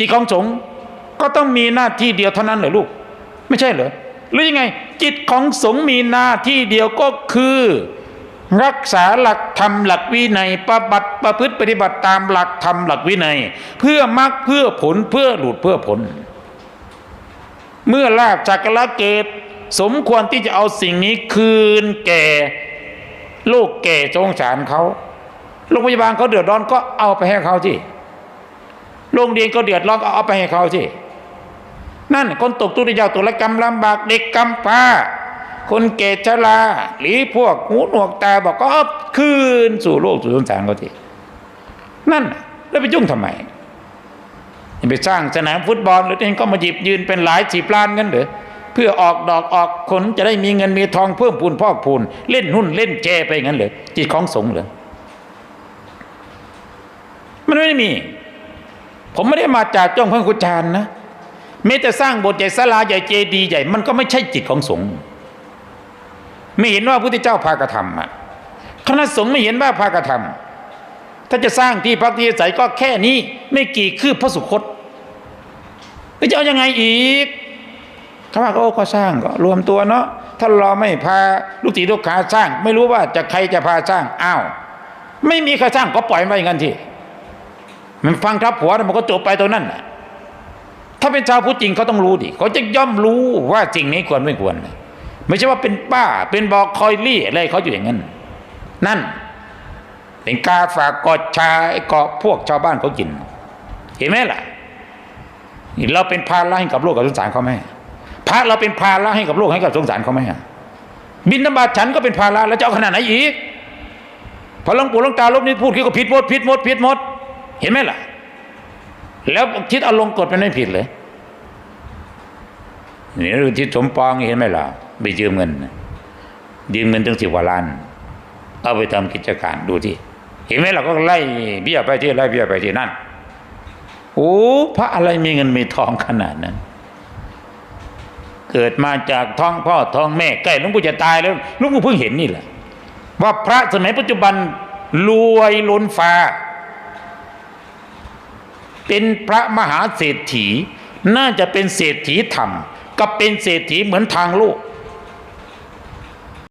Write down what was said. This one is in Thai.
จิตของสงฆ์ก็ต้องมีหน้าที่เดียวเท่านั้นเหรอลูก ไม่ใช่เหรอหรือยังไง จิตของสงฆ์มีหน้าที่เดียวก็คือ รักษาหลักธรรมหลักวินัยปฏิบัติประพฤติปฏิบัติตามหลักธรรมหลักวินัย เพื่อมรรคเพื่อผลเพื่อหลุดเพื่อผล เมื่อลาบจากกละเกต สมควรที่จะเอาสิ่งนี้คืนแก่ลูกแก่สงสารเขาโรงพยาบาลเขาเดือดร้อนก็เอาไปให้เขาที่ รงเรียนก็เดือดร้อนก็เอาไปให้เขาที่นั่นคนตกทุกข์ได้ยากตัวละกรรมลำบากเด็กกำพร้าคนแก่ชราหรือพวกหูหนวกตาบอกก็เอาคืนสู่โลกสู่สงสารเขาทีนั่น แล้วไปยุ่งทำไมไปสร้างสนามฟุตบอลหรือเองก็มาหยิบยืนเป็นหลายสิบล้านกันเหรอเพื่อออกดอกออกผลจะได้มีเงินมีทองเพิ่มพูนพอกพูน เล่นหุ้นเล่นแชร์ไปงั้นเหรอจิตของสงเหรอมันไม่ได้มี ผมไม่ได้มาจากจ้องพระคุณจารนะแม้แต่สร้างโบสถ์ใหญ่ศาลาใหญ่เจดีย์ใหญ่ มันก็ไม่ใช่จิตของสงฆ์ไม่เห็นว่าพระพุทธเจ้าพากระทำอะคณะสงฆ์ไม่เห็นว่าพากระทำถ้าจะสร้างที่พักที่อาศัยก็แค่นี้ ไม่กี่คืบพระสุคตจะเอายังไงอีกเขาว่าก็ก็สร้างก็รวมตัวเนาะถ้าเราไม่พาลูกศิษย์ลูกหาสร้าง ไม่รู้ว่าจะใครจะพาสร้างอ้าวไม่มีใครสร้างก็ปล่อยไปอย่างนั้นที มันฟังทับหัวแล้วมันก็จบไปตรงนั้นนะถ้าเป็นชาวพุทธจริงเขาต้องรู้ดิเขาจะย่อมรู้ว่าสิ่งนี้ควรไม่ควร ไม่ใช่ว่าเป็นป้าเป็นบอกคอยลี่อะไรเขาอยู่อย่างนั้น นั่น เป็นกาฝากกอดชาไอ้กาะพวกชาวบ้านเขากิน เห็นไหมล่ะเราเป็นภาระให้กับโลกกับสงสารเขาไหมพระเราเป็นภาระให้กับโลกให้กับสงสารเขาไหมบินธบาตฉันก็เป็นภาระแล้วจะเอาขนาดไหนอีกพอหลวงปู่หลวงตาลบนี้พูดก็ผิดหมดผิดหมดผิดหมด เห็นไหมล่ะ แล้วคิดเอาลงกฎมันไม่ผิดเลยนี่ดูที่สมปองเห็นไหมล่ะไปยืมเงินยืมเงินตั้งสิบกว่าล้าน เอาไปทำกิจการดูที่เห็นไหมเราก็ไล่เบี้ยไปที่ไล่เบี้ยไปที่นั่นโอ้พระอะไรมีเงินมีทองขนาดนั้น เกิดมาจากท้องพ่อท้องแม่ใกล้ลุงปู่จะตายแล้วลุงปู่เพิ่งเห็นนี่แหละว่าพระสมัยปัจจุบันรวยล้นฟ้า เป็นพระมหาเศรษฐี น่าจะเป็นเศรษฐีธรรม กับเป็นเศรษฐีเหมือนทางโลก